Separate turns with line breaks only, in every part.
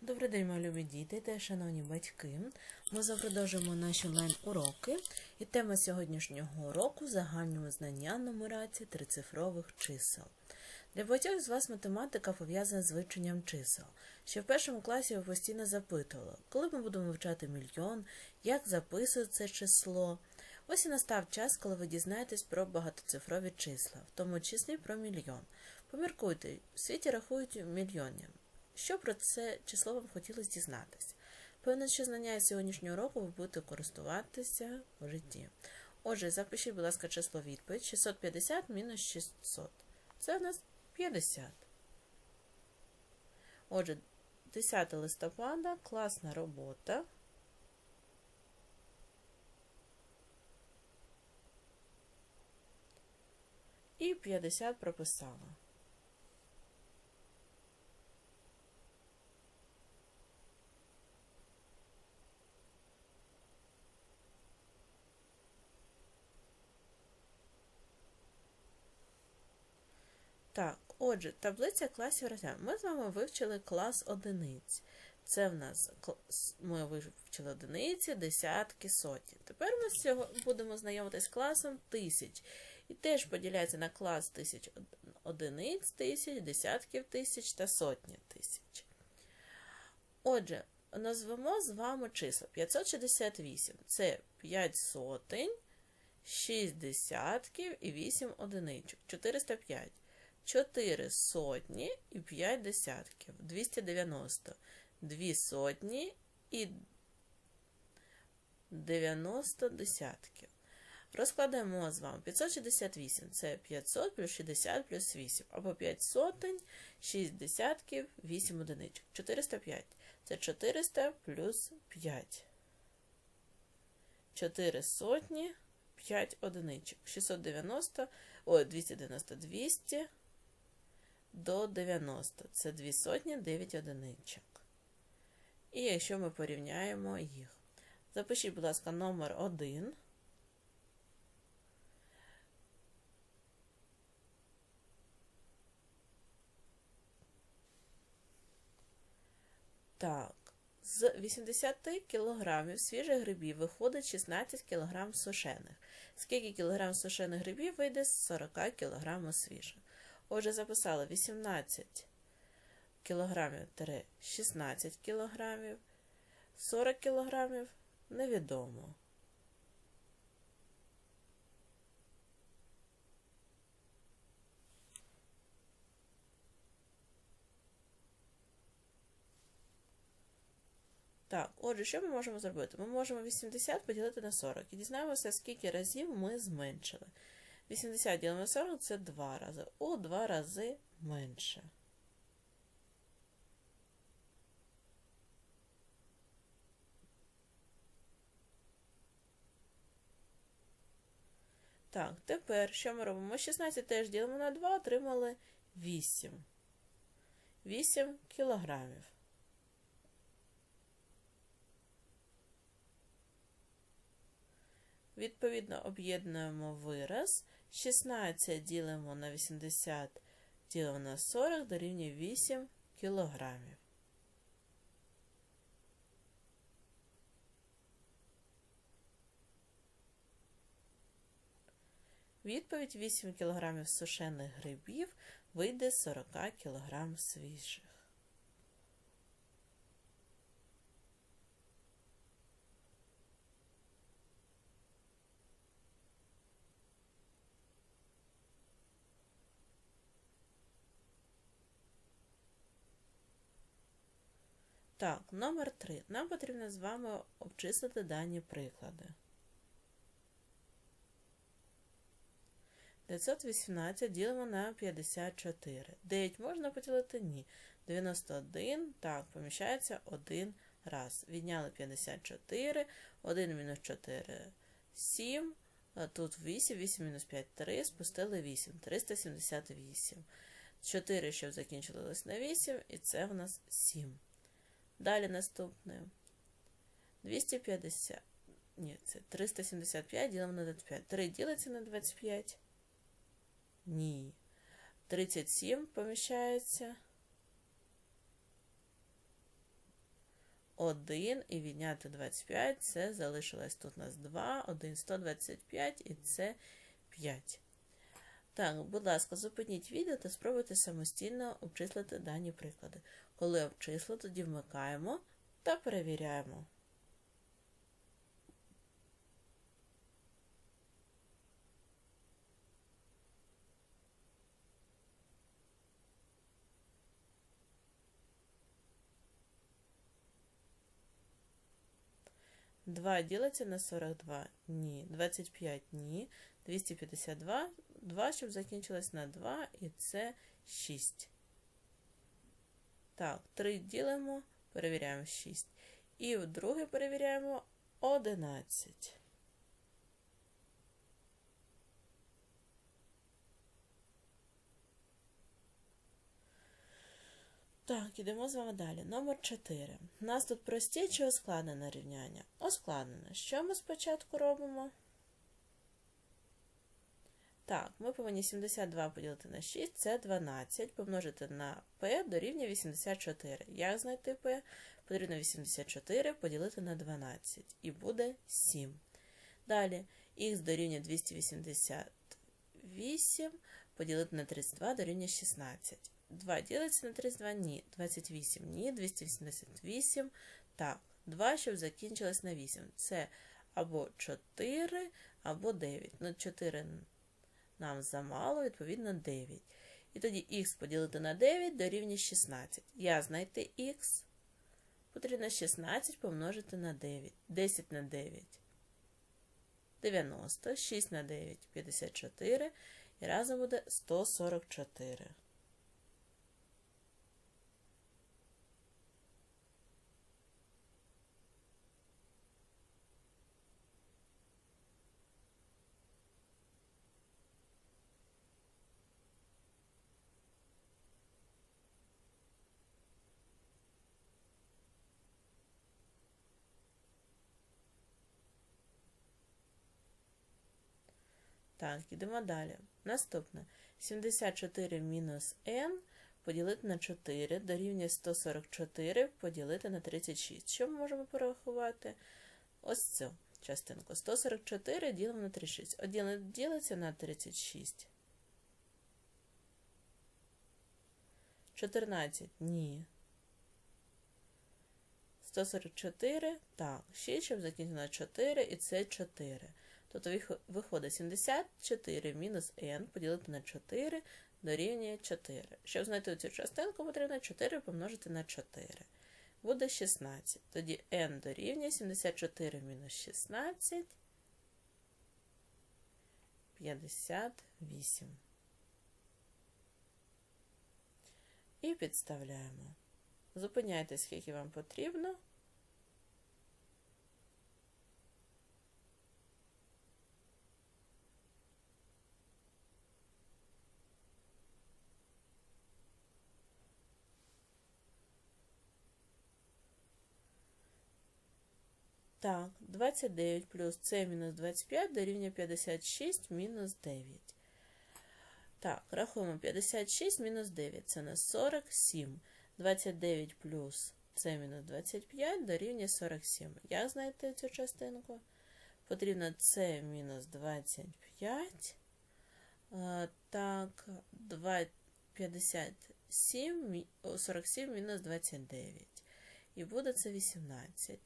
Добрий день, мої любі діти та шановні батьки. Ми продовжуємо наші онлайн-уроки. І тема сьогоднішнього уроку загального знання нумерації трицифрових чисел. Для багатьох з вас математика пов'язана з вивченням чисел. Ще в першому класі ви постійно запитували, коли ми будемо вивчати мільйон, як записують це число. Ось і настав час, коли ви дізнаєтесь про багатоцифрові числа, в тому числі про мільйон. Поміркуйте, в світі рахують мільйонів. Що про це число вам хотілося дізнатися? Певно, що знання із сьогоднішнього року ви будете користуватися в житті. Отже, запишіть, будь ласка, число відповідь 650 мінус 600. Це в нас 50. Отже, 10 листопада, класна робота. І 50 прописала. Так, отже, таблиця класів розглянемо. Ми з вами вивчили клас одиниць. Це в нас ми вивчили одиниці, десятки, сотні. Тепер ми цього будемо знайомитися з класом тисяч. І теж поділяється на клас тисяч одиниць тисяч, десятків тисяч та сотні тисяч. Отже, назвемо з вами числа 568 це 5 сотень, 6 десятків і 8 одиничок. 405. 4 сотні і 5 десятків. 290. 2 сотні і 90 десятків. Розкладаємо з вами 568 це 500 плюс 60 плюс 8, або 5 сотень, 6 десятків, 8 одиничок. 405 це 400 плюс 5. 4 сотні, 5 одиничок. 690, ой, 290, 200 до 90. Це 2 сотні 9 одиничок. І якщо ми порівняємо їх, запишіть, будь ласка, номер 1. Так, з 80 кг свіжих грибів виходить 16 кг сушених. Скільки кілограм сушених грибів вийде з 40 кг свіжих? Отже, записали 18 кілограмів 16 кілограмів, 40 кілограмів невідомо. Так, отже, що ми можемо зробити? Ми можемо 80 поділити на 40 і дізнаємося, скільки разів ми зменшили. 80 ділимо на 40 це 2 рази. У 2 рази менше. Так, тепер що ми робимо? 16 теж ділимо на 2, отримали 8. 8 кілограмів. Відповідно, об'єднуємо вираз. 16 ділимо на 80, ділимо на 40, дорівнює 8 кілограмів. Відповідь 8 кг сушених грибів вийде 40 кг свіжих. Так, номер 3. Нам потрібно з вами обчислити дані приклади. 918 ділимо на 54. 9 можна поділити? Ні. 91, так, поміщається один раз. Відняли 54, 1 мінус 4, 7. Тут 8, 8 мінус 5, 3, спустили 8, 378. 4, щоб закінчилось на 8, і це в нас 7. Далі наступне 250. Ні, це 375 ділимо на 25. 3 ділиться на 25. Ні. 37 поміщається. 1 і відняти 25, це залишилось тут у нас 2, 1, 125 і це 5. Так, будь ласка, зупиніть відео та спробуйте самостійно обчислити дані приклади. Коли обчисло, тоді вмикаємо та перевіряємо. Два ділиться на 42? Ні. 25 ні. 252, 2, щоб закінчилось на 2, і це 6. Так, 3 ділимо, перевіряємо 6. І вдруге перевіряємо 11. Так, ідемо з вами далі. Номер 4. У нас тут прості чи ускладнене рівняння? Ускладнене. Що ми спочатку робимо? Так, ми повинні 72 поділити на 6, це 12, помножити на p дорівнює 84. Як знайти p? Потрібно 84 поділити на 12, і буде 7. Далі х дорівнює 288, поділити на 32 дорівнює 16. 2 ділиться на 32? Ні. 28 ні, 288. Так, 2, щоб закінчилось на 8. Це або 4, або 9. Ну, 4 нам замало, відповідно, 9. І тоді х поділити на 9 дорівнює 16. Я знайти х. Потрібно 16 помножити на 9. 10 на 9. 90, 6 на 9, 54. І разом буде 144. Так, йдемо далі. Наступне. 74 мінус n поділити на 4 дорівнює 144 поділити на 36. Що ми можемо порахувати? Ось цю частинку. 144 ділимо на 36. Один ділиться на 36. 14. Ні. 144. Так, 6, щоб закінчити на 4, і це 4. Тобто виходить 74 мінус n поділити на 4 дорівнює 4. Щоб знайти цю частинку, потрібно 4 помножити на 4. Буде 16. Тоді n дорівнює 74 мінус 16. 58. І підставляємо. Зупиняйте, скільки вам потрібно. Так, 29 плюс С мінус 25 дорівнює 56 мінус 9. Так, рахуємо 56 мінус 9. Це на 47. 29 плюс С мінус 25 дорівнює 47. Як знайти цю частинку? Потрібно С мінус 25. Так, 57, 47 мінус 29. І буде це 18.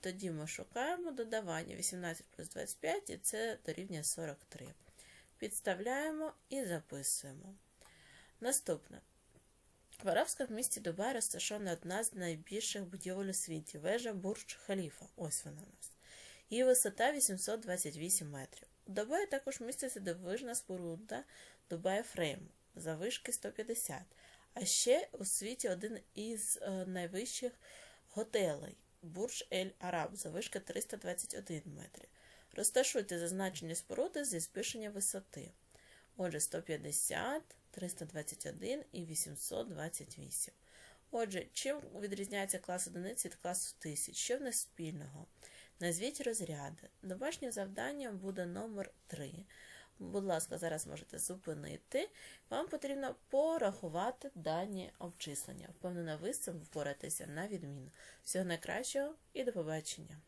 Тоді ми шукаємо додавання 18 плюс 25, і це дорівнює 43. Підставляємо і записуємо. Наступне. В арабському місті Дубай розташована одна з найбільших будівель у світі вежа Бурдж Халіфа. Ось вона у нас. Її висота 828 метрів. У Дубаї також міститься дивижна споруда Дубай Фрейм завишки 150. А ще у світі один із е, найвищих готелей Бурж Ель Араб, завишка 321 метрів. Розташуйте зазначені споруди зі збільшення висоти. Отже, 150, 321 і 828. Отже, чим відрізняється клас одиниці від класу тисяч? Що в нас спільного? Назвіть розряди. Домашнім завданням буде номер 3. Будь ласка, зараз можете зупинити. Вам потрібно порахувати дані обчислення. Впевнена, ви з цим впораєтеся на відміну. Всього найкращого і до побачення!